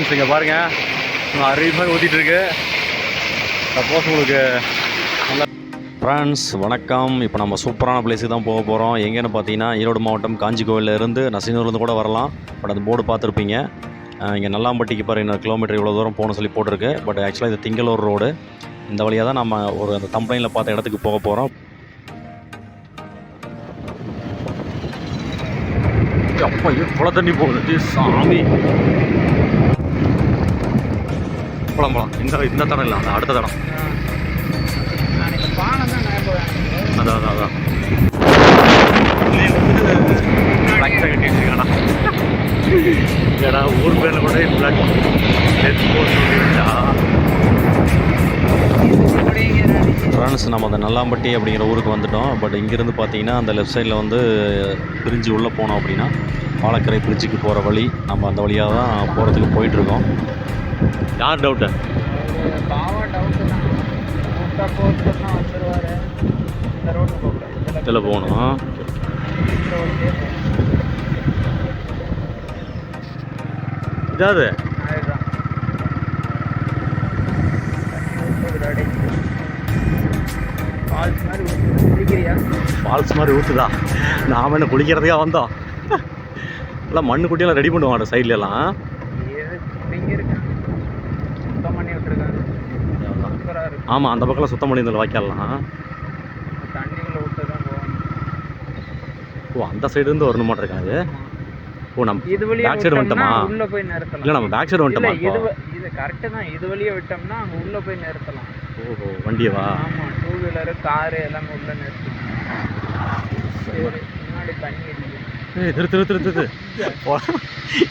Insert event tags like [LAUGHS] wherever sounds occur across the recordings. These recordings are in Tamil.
ஃப்ரெண்ட்ஸ் இங்கே பாருங்கள் அருமையாக ஊற்றிட்டு இருக்கு சப்போஸ் உங்களுக்கு நல்லா ஃப்ரெண்ட்ஸ் வணக்கம். இப்போ நம்ம சூப்பரான பிளேஸுக்கு தான் போக போகிறோம் எங்கேன்னு பார்த்தீங்கன்னா ஈரோடு மாவட்டம் காஞ்சி கோவில்ல இருந்து நசினூர்லேருந்து கூட வரலாம். பட் அந்த போர்டு பார்த்துருப்பீங்க. இங்கே நல்லாம்பட்டிக்கு பாரு இன்னொரு கிலோமீட்டர் இவ்வளோ தூரம் போகணும்னு சொல்லி போட்டிருக்கு. பட் ஆக்சுவலாக இது திங்களூர் ரோடு இந்த வழியாக தான் நம்ம ஒரு அந்த கம்பெனியில் பார்த்த இடத்துக்கு போக போகிறோம் அப்பா இவ்வளோ தண்ணி போகுது. சாமி. போலாம் போலாம் இந்த இந்த தடம் இல்லை அந்த அடுத்த தடம். அதான் அதான் அதான் ஏடா ஊர் பேரில் கூட ஃப்ளக் ஃப்ரெண்ட்ஸ் நம்ம அந்த நல்லாம்பட்டி அப்படிங்கிற ஊருக்கு வந்துட்டோம். பட் இங்கேருந்து பார்த்தீங்கன்னா அந்த லெஃப்ட் சைடில் வந்து பிரிஞ்சு உள்ளே போனோம் அப்படின்னா பாலக்கரை பிரிட்ஜுக்கு போகிற வழி நம்ம அந்த வழியாக தான் போகிறதுக்கு போயிட்டுருக்கோம் யார் டவுட்டு இதில் போகணும்? இதாவது. ஃபால்ஸ் மாதிரி ஊற்றுதா நாம் என்ன குளிக்கிறதுக்காக வந்தோம்? எல்லாம் மண்ணு குட்டியெல்லாம் ரெடி பண்ணுவாங்க சைட்ல எல்லாம் ஏது இங்கே இருக்காங்க சுத்தம் பண்ணி விட்டுருக்காங்க சூப்பராக இருக்கு ஆமாம் அந்த பக்கம் சுத்தம் பண்ணி இந்த வாய்க்கால்லாம். ஓ அந்த சைடு இருந்து வரணும் இருக்காது. ஓ நம்ம இது வழியா Back side விட்டோம்னா வந்துட்டோமா? உள்ள போய் நிறுத்தலாம். இல்லை நம்ம பேக் சைடு வந்துட்டோமா இது இது கரெக்டு தான். இது வழியா விட்டோம்னா அங்க உள்ள போய் நிறுத்தலாம். ஓஹோ வண்டியவா? ஆமா டூ வீலரு காரு எல்லாமே உள்ள நிறுத்தலாம் முன்னாடி தண்ணி ஏய் திரு திரு திரு திரு. போலாம்.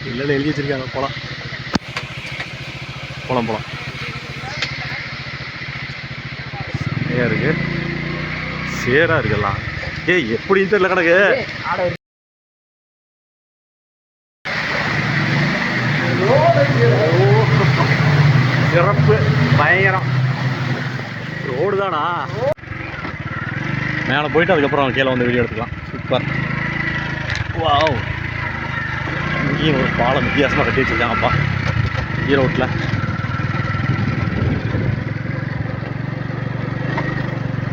இல்லை இல்லை எழுதி வச்சிருக்காங்க போகலாம் போகலாம் போகலாம் ஏன் இருக்கு. சேரா இருக்கலாம். ஏய் எப்படின்னு தெரியல கிடக்கு? சிறப்பு. பயங்கரம். ரோடு தானா மேலே போயிட்டு அதுக்கப்புறம் கீழே வந்து வீடியோ எடுத்துக்கலாம். சூப்பர். வாவ். இங்கேயும் ஒரு பாலம் வித்தியாசமாக கட்டி வச்சுருக்காங்கப்பா. ஈரோட்டில்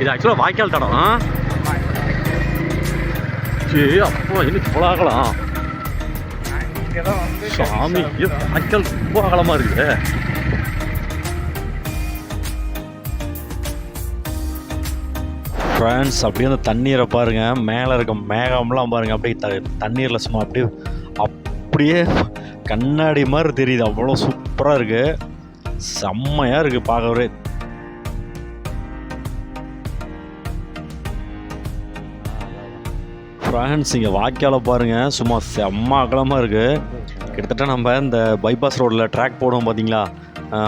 இது ஆக்சுவலாக வாய்க்கால் தடம். ஆ? சரி அப்போ இன்னைக்கு இவ்வளோ சாமி வாய்க்கால் ரொம்ப அகலமாக இருக்குது. ஃப்ரெண்ட்ஸ் அப்படியே அந்த தண்ணீரை பாருங்கள் மேலே இருக்க மேகம்லாம் பாருங்கள் அப்படியே த தண்ணீரில் சும்மா அப்படியே அப்படியே கண்ணாடி மாதிரி தெரியுது. அவ்வளோ சூப்பராக இருக்குது செம்மையாக இருக்குது பார்க்கவே. ஃப்ரெண்ட்ஸ் இங்கே வாய்க்கால பாருங்கள் சும்மா செம்ம அகலமாக இருக்குது கிட்டத்தட்ட நம்ம இந்த பைபாஸ் ரோடில் ட்ராக் போடுவோம் பார்த்தீங்களா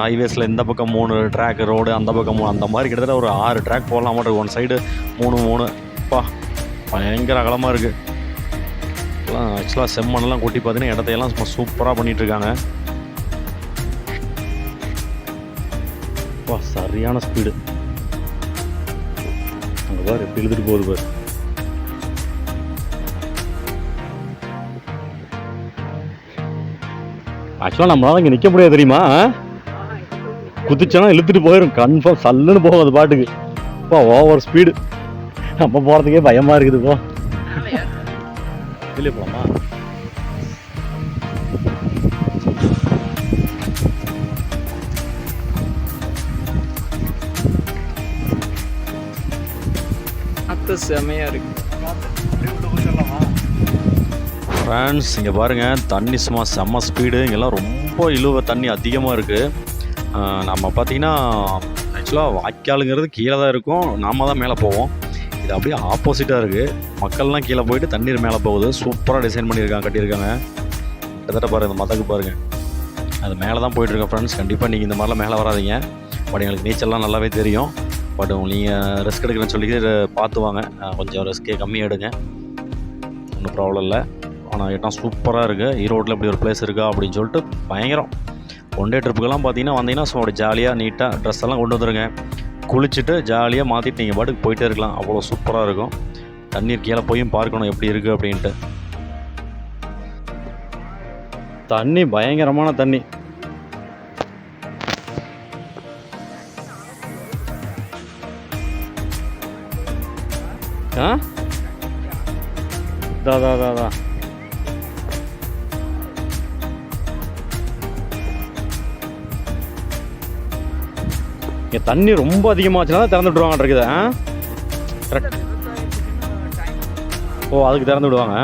ஹைவேஸில் இந்த பக்கம் மூணு ட்ராக் ரோடு அந்த பக்கம் மூணு அந்த மாதிரி கிட்டத்தட்ட ஒரு ஆறு ட்ராக் போடலாம் மாட்டோம் ஒன் சைடு மூணு மூணு. பா பயங்கர அகலமாக இருக்குது எல்லாம் ஆக்சுவலாக செம்மண்ணெல்லாம் கொட்டி பார்த்தீங்கன்னா இடத்தையெல்லாம் சும்மா சூப்பராக பண்ணிகிட்ருக்காங்க அப்பா சரியான ஸ்பீடு அங்கே பாரு எப்படி இழுத்துட்டு போகுது பாரு. ஆக்சுவலாக நம்மளால இங்கே நிற்க முடியாது தெரியுமா? குதிச்சோன்னா இழுத்துட்டு போயிடும் கன்ஃபார்ம் சல்லுன்னு போகும் அது பாட்டுக்கு. இப்போ ஓவர் ஸ்பீடு நம்ம போகிறதுக்கே பயமாக இருக்குது இப்போ வெளியே போகலாமா செமையாக இருக்குது ஃப்ரெண்ட்ஸ் இங்கே பாருங்கள் தண்ணி சும்மா செம்ம ஸ்பீடு இங்கெல்லாம் ரொம்ப இழுவ தண்ணி அதிகமாக இருக்குது நம்ம பார்த்தீங்கன்னா ஆக்சுவலாக வாய்க்காலுங்கிறது கீழே தான் இருக்கும். நாம தான் மேலே போவோம். இது அப்படியே ஆப்போசிட்டாக இருக்குது மக்கள்லாம் கீழே போயிட்டு தண்ணீர் மேலே போகுது. சூப்பராக டிசைன் பண்ணியிருக்காங்க கட்டியிருக்காங்க. கிட்டத்தட்ட பாருங்கள் இந்த மதக்கு பாருங்கள் அது மேலே தான் போயிட்டுருக்கேன் ஃப்ரெண்ட்ஸ் கண்டிப்பாக நீங்கள் இந்த மாதிரிலாம் மேலே வராதீங்க. பட் எங்களுக்கு நீச்சல்லாம் நல்லாவே தெரியும். பட் நீங்கள் ரிஸ்க் எடுக்கிறேன்னு சொல்லி பார்த்து வாங்க. கொஞ்சம் ரிஸ்க்கே கம்மியாக எடுங்க ஒன்றும் ப்ராப்ளம் இல்லை. ஆனால் இடம் சூப்பராக இருக்குது ஈரோட்டில் இப்படி ஒரு பிளேஸ் இருக்கா அப்படின்னு சொல்லிட்டு பயங்கரம். ஒன் டே ட்ரிப்புக்கெல்லாம் பார்த்தீங்கன்னா வந்தீங்கன்னா ஸோ ஜாலியாக நீட்டாக ட்ரெஸ் எல்லாம் கொண்டு வந்துருங்க. குளிச்சுட்டு ஜாலியாக மாற்றிட்டு நீங்கள் பாட்டுக்கு போயிட்டே இருக்கலாம். அவ்வளோ சூப்பராக இருக்கும். தண்ணீர் கீழே போயும் பார்க்கணும் எப்படி இருக்குது அப்படின்ட்டு. தண்ணி பயங்கரமான தண்ணி. ஆ? தா தா தா இங்கே தண்ணி ரொம்ப அதிகமாச்சுன்னா தான் திறந்து விட்ருவாங்க இருக்குது கரெக்ட் ஓ அதுக்கு திறந்து விடுவாங்க?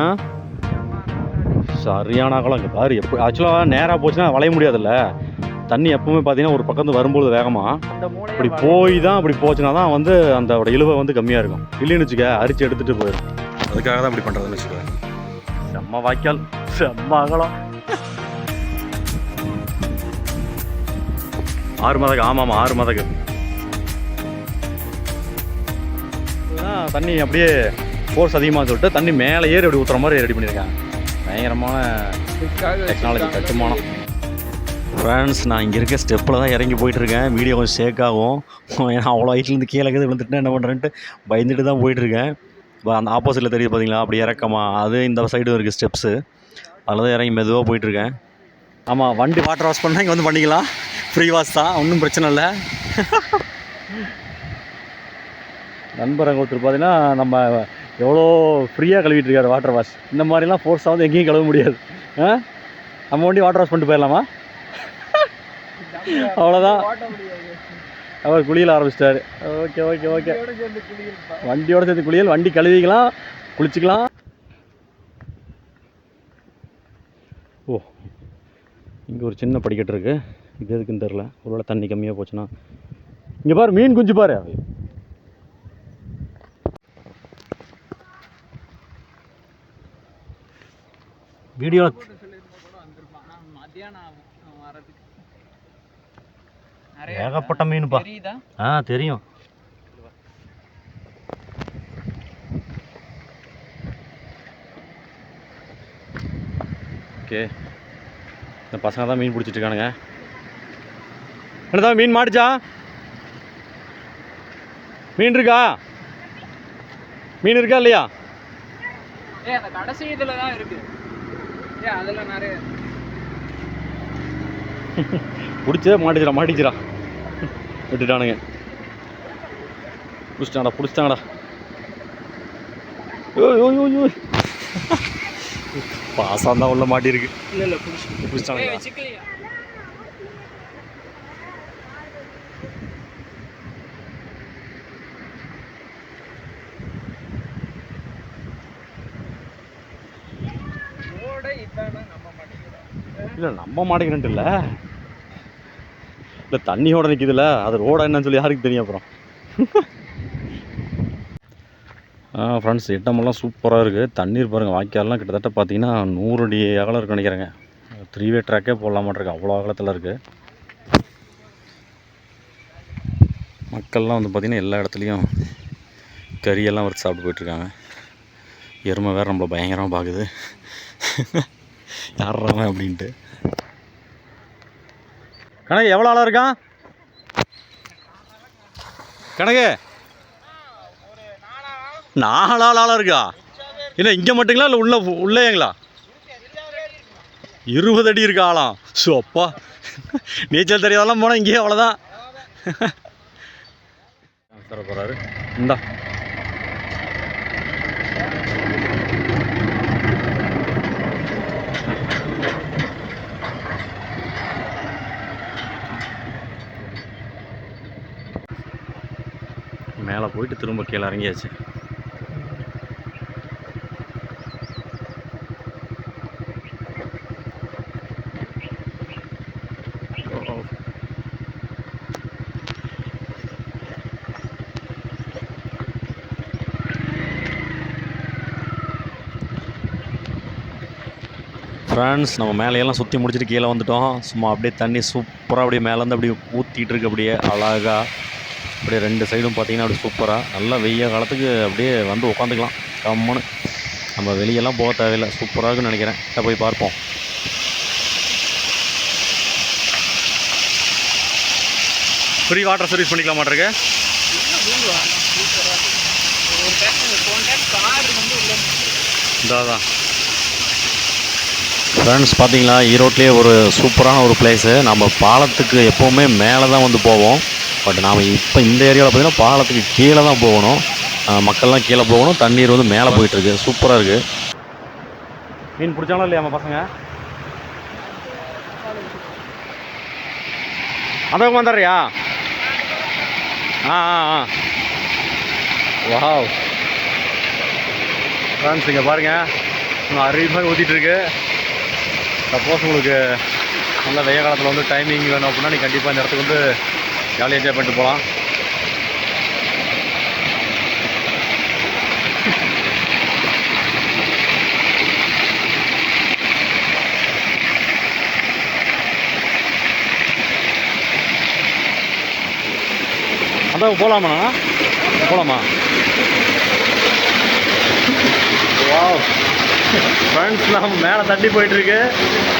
சரியான அகலம் இங்கே பாரு எப்போ ஆக்சுவலாக நேராக போச்சுன்னா வளைய முடியாதுல்ல. தண்ணி எப்பவுமே பார்த்தீங்கன்னா ஒரு பக்கத்து வரும்போது வேகமாக இப்படி போய் தான் இப்படி போச்சுன்னா தான் வந்து அந்த இழுவை வந்து கம்மியாக இருக்கும். இல்லைன்னு வச்சுக்க அரிச்சு எடுத்துகிட்டு போயிடும் அதுக்காக தான் இப்படி பண்ணுறதுன்னு வச்சுக்க செம்ம வாய்க்கால். செம்ம அகலம் ஆறு மதக்கு ஆமாம் ஆமாம் ஆறு மதக்கு இதுதான் தண்ணி அப்படியே ஃபோர்ஸ் அதிகமாக சொல்லிட்டு தண்ணி மேலே ஏறி அப்படி ஊற்றுற மாதிரி ரெடி பண்ணியிருக்காங்க. பயங்கரமான டெக்னாலஜி கட்டுமானம். ஃப்ரெண்ட்ஸ் நான் இங்கே இருக்க ஸ்டெப்பில் தான் இறங்கி போயிட்டுருக்கேன். வீடியோ கொஞ்சம் ஷேக் ஆகும். ஏன்னா அவ்வளோ ஹைட்லேருந்து கீழே கீழே விழுந்துட்டு என்ன பண்ணுறேன்ட்டு பயந்துட்டு தான் போயிட்டுருக்கேன். இப்போ அந்த ஆப்போசிட்டில் தெரியுது பார்த்தீங்களா அப்படி இறக்கமா. அது இந்த சைடும் இருக்குது ஸ்டெப்ஸு அதில் தான் இறங்கி மெதுவாக போயிட்டுருக்கேன். ஆமாம் வண்டி வாட்டர் வாஷ் பண்ணால் இங்கே வந்து பண்ணிக்கலாம். ஃப்ரீ வாஷ் தான் ஒன்றும் பிரச்சனை இல்லை. நண்பர் அங்கே ஒருத்தர் பார்த்தீங்கன்னா நம்ம எவ்வளோ ஃப்ரீயாக கழுவிட்டு இருக்காரு வாட்டர் வாஷ் இந்த மாதிரிலாம் ஃபோர்ஸாக வந்து எங்கேயும் கழுவ முடியாது. ஆ? நம்ம வண்டி வாட்டர் வாஷ் பண்ணிட்டு போயிடலாமா? அவ்வளோதான் அவர் குளியல் ஆரம்பிச்சிட்டாரு. Okay okay okay. வண்டியோட சேர்ந்து வண்டியோட சேர்த்து குளியல் வண்டி கழுவிக்கலாம் குளிச்சுக்கலாம். ஓ இங்கே ஒரு சின்ன படிக்கட்டு இருக்குது இது எதுக்குன்னு தெரில ஒருவேளை தண்ணி கம்மியாக போச்சுன்னா. இங்கே பாரு மீன் குஞ்சு பாரு. வீடியோ ஏகப்பட்ட மீனுப்பா. ஆ தெரியும். ஓகே. இந்த பசங்க தான் மீன் பிடிச்சிட்டு இருக்கானுங்க. என்னதான் மீன் மாட்டுச்சா? மீன் இருக்கா? மீன் இருக்கா இல்லையா? ஏ அந்த கடைசி இதுல தான் இருக்கு. ஏ அதுல நிறைய பிடிச்சே மாட்டிச்சிடா மாட்டிச்சிடா. விட்டுட்டானுங்க. பிடிச்சிட்டாங்கடா பிடிச்சிட்டாங்கடா. ஓ ஓ ஓ பாசம் தான் உள்ள மாட்டியிருக்கு. இல்ல இல்ல புடிச்சு ஏய் இல்லை நம்ம மாட்டேங்கிறன்ட்டு இல்லை. இல்லை தண்ணியோட நிற்கிதுல்ல அது ரோடா என்னன்னு சொல்லி யாருக்கு தெரியும் அப்புறம்? ஆ ஃப்ரெண்ட்ஸ் இடமெல்லாம் சூப்பராக இருக்குது தண்ணீர் பாருங்கள் வாய்க்கால்லாம் கிட்டத்தட்ட பார்த்தீங்கன்னா நூறு அடி அகலம் இருக்குன்னு நினைக்கிறேங்க. த்ரீ வே ட்ராக்கே போடலாமாட்டிருக்கு அவ்வளோ அகலத்தில் இருக்குது மக்கள்லாம் வந்து பார்த்திங்கன்னா எல்லா இடத்துலையும் கறியெல்லாம் வறுத்து சாப்பிட்டு போயிட்டுருக்காங்க. எருமை வேறு நம்மளை பயங்கரமாக பார்க்குது [LAUGHS] யாருறாங்க அப்படின்ட்டு. கணக்கு எவ்வளோ ஆளாக இருக்கான்? கணக்கு நாலு ஆள் ஆளாக இருக்கா? இல்லை இங்கே மட்டுங்களா? இல்லை உள்ள உள்ளேங்களா இருபது அடி இருக்கா ஆளாம் ஸோ அப்பா. நீச்சல் தெரியாதெல்லாம் போனால் இங்கேயே அவ்வளோதான் தர போகிறாரு இந்தா. மேலே போயிட்டு திரும்ப கீழே இறங்கியாச்சு. ஃப்ரெண்ட்ஸ் நம்ம மேலேயெல்லாம் சுற்றி முடிச்சுட்டு கீழே வந்துட்டோம். சும்மா அப்படியே தண்ணி சூப்பராக அப்படியே மேலேருந்து அப்படியே ஊற்றிட்டு இருக்கு அப்படியே அழகாக அப்படியே ரெண்டு சைடும் பார்த்தீங்கன்னா அப்படியே சூப்பராக நல்லா வெய்ய காலத்துக்கு அப்படியே வந்து உட்காந்துக்கலாம் கம்முன்னு. நம்ம வெளியெல்லாம் போக தேவையில்லை. சூப்பராக இருக்குன்னு நினைக்கிறேன். கிட்ட போய் பார்ப்போம். ஃப்ரீ வாட்டர் சர்வீஸ் பண்ணிக்கலாம் மாட்டிருக்கு இதான் ஃப்ரெண்ட்ஸ் பார்த்தீங்களா? ஈரோட்லேயே ஒரு சூப்பரான ஒரு பிளேஸு நம்ம பாலத்துக்கு எப்போவுமே மேலே தான் வந்து போவோம். பட் நாம் இப்போ இந்த ஏரியாவில் பார்த்தீங்கன்னா பாலத்துக்கு கீழே தான் போகணும். மக்கள்லாம் கீழே போகணும். தண்ணீர் வந்து மேலே போயிட்டுருக்கு சூப்பராக இருக்குது மீன் பிடிச்சாங்களா இல்லையாம்மா பசங்க? அந்த பக்கம் வந்துடுறியா? ஆ ஆ ஆ. வாவ். ஃப்ரெண்ட்ஸ் இங்கே பாருங்கள் அருவிமாக ஊற்றிட்டு இருக்கு. சப்போஸ் உங்களுக்கு நல்ல வெய்ய காலத்தில் வந்து டைமிங் வேணும் அப்படின்னா நீங்கள் கண்டிப்பாக இந்த இடத்துக்கு வந்து ஜாலியாக என்ஜாய் பண்ணிட்டு போகலாம் அந்த போகலாமாண்ணா போகலாமா வா ஃப்ரெண்ட்ஸ் நம்ம மேலே தட்டி போயிட்டுருக்கு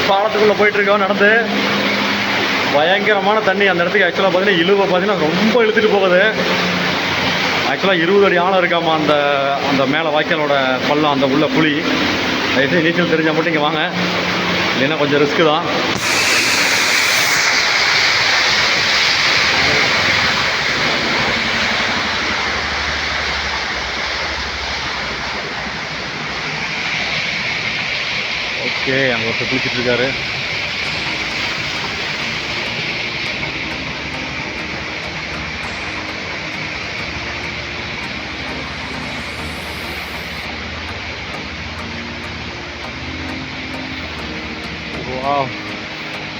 பாலத்துக்குள்ளே போயிட்டுருக்கோம் நடந்து. பயங்கரமான தண்ணி அந்த இடத்துக்கு ஆக்சுவலாக பார்த்தீங்கன்னா இழுவை பார்த்தீங்கன்னா ரொம்ப இழுத்துட்டு போகுது. ஆக்சுவலாக இருபது அடி ஆழம் இருக்காமா அந்த அந்த மேலே வாய்க்காலோட பள்ளம் அந்த உள்ள புளி தயவுசெய்து நீச்சல் தெரிஞ்சால் மட்டும் இங்கே வாங்க. இல்லைன்னா கொஞ்சம் ரிஸ்க்கு தான். ஓகே அங்கே ஒருத்தர் குளிச்சுட்டு இருக்காரு.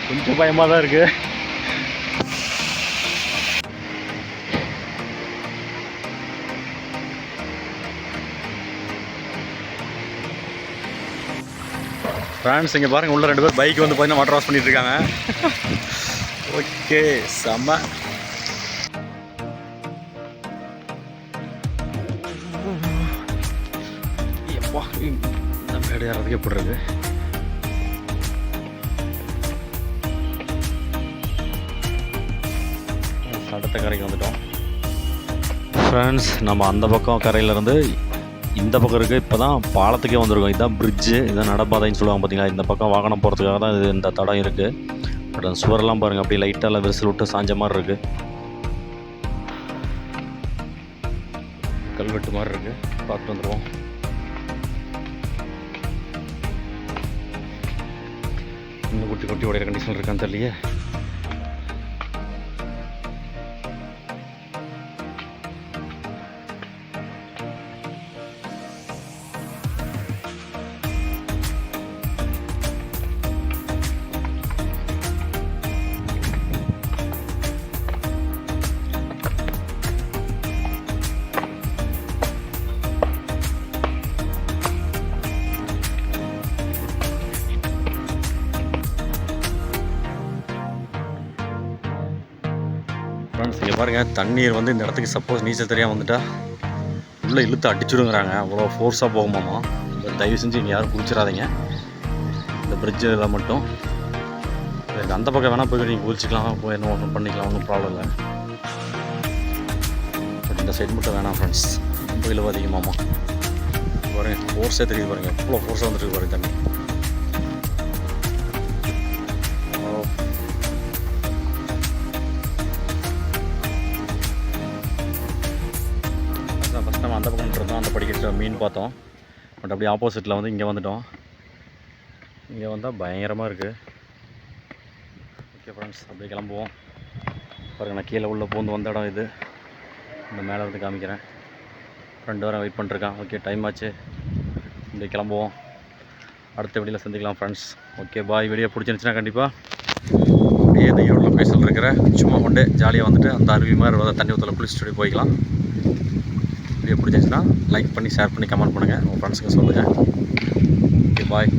கொஞ்சம் பயமாக தான் இருக்கு. ஃப்ரான்ஸ் இங்கே பாருங்கள் உள்ள ரெண்டு பேர் பைக் வந்து பார்த்தீங்கன்னா வாட்டர் வாஷ் பண்ணிட்டு ஓகே செம்ம எப்பா இந்த மேடு ஏறதுக்கு எப்படி அடுத்த கரைக்கு வந்துட்டோம். ஃப்ரெண்ட்ஸ் நம்ம அந்த பக்கம் கரையிலேருந்து இந்த பக்கம் இருக்குது இப்போ தான் பாலத்துக்கே வந்திருக்கோம். இதுதான் பிரிட்ஜு இதான் நடப்பாதைன்னு சொல்லுவாங்க பார்த்தீங்களா இந்த பக்கம் வாகனம் போகிறதுக்காக தான் இது இந்த தடம் இருக்குது பட் அந்த சுவரெல்லாம் பாருங்கள் அப்படியே லைட்டாக விரிசல் விட்டு சாஞ்ச மாதிரி இருக்குது கல்வெட்டு மாதிரி இருக்குது பார்த்துட்டு வந்துடுவோம் இன்னும் குட்டி குட்டி உடைய கண்டிஷன் இருக்கான்னு தெரியலையே. பாருங்கள் தண்ணீர் வந்து இந்த இடத்துக்கு சப்போஸ் நீச்சல் தெரியாமல் வந்துட்டா உள்ளே இழுத்து அடிச்சுடுங்கிறாங்க. அவ்வளோ ஃபோர்ஸாக போகுமாமா தயவு செஞ்சு இங்கே யாரும் குளிச்சிடாதீங்க. இந்த பிரிட்ஜில் மட்டும். எனக்கு அந்த பக்கம் வேணால் போய் நீங்கள் குளிச்சிக்கலாம். போய் என்ன ஒன்றும் பண்ணிக்கலாம் ஒன்றும் ப்ராப்ளம் இல்லை. பட் இந்த சைடு மட்டும் வேணாம் ஃப்ரெண்ட்ஸ் ரொம்ப இழுவாதீங்க மாமா. பாருங்கள் ஃபோர்ஸே தெரியுது பாருங்கள் எவ்வளோ ஃபோர்ஸாக வந்துருக்கு பாருங்கள் தண்ணி. மீன் பார்த்தோம். பட் அப்படியே ஆப்போசிட்டில் வந்து இங்கே வந்துட்டோம். இங்கே வந்தால் பயங்கரமாக இருக்குது ஓகே ஃப்ரெண்ட்ஸ் அப்படியே கிளம்புவோம். பாருங்கள் நான் கீழே உள்ளே பூந்து வந்த இடம் இது. இந்த மேலே வந்து காமிக்கிறேன். ஃப்ரெண்டு வாரம் வெயிட் பண்ணிருக்கான் ஓகே டைம் ஆச்சு. அப்படியே கிளம்புவோம். அடுத்த வீடியோவில் சந்திக்கலாம் ஃப்ரெண்ட்ஸ் ஓகே பாய் வீடியோ பிடிச்சிருந்துச்சுன்னா கண்டிப்பாக அப்படியே இந்த ஈரோடு பேசல் இருக்கிற சும்மா கொண்டு ஜாலியாக வந்துட்டு அந்த அருவி மாதிரி தண்ணி ஊற்றில் குளிச்சுட்டு போய்க்கலாம். வீடியோ பிடிச்சிருந்துச்சுன்னா லைக் பண்ணி ஷேர் பண்ணி கமெண்ட் பண்ணுங்கள் உங்கள் ஃப்ரெண்ட்ஸுக்கு சொல்லுங்கள் ஓகே பாய்